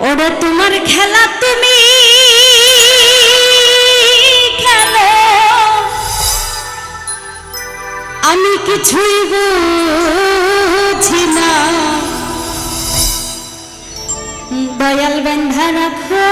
ওরা তোমার খেলা তুমি খেলো। আমি কিছুই বুঝি না। দয়াল বেন্ধা রাখো।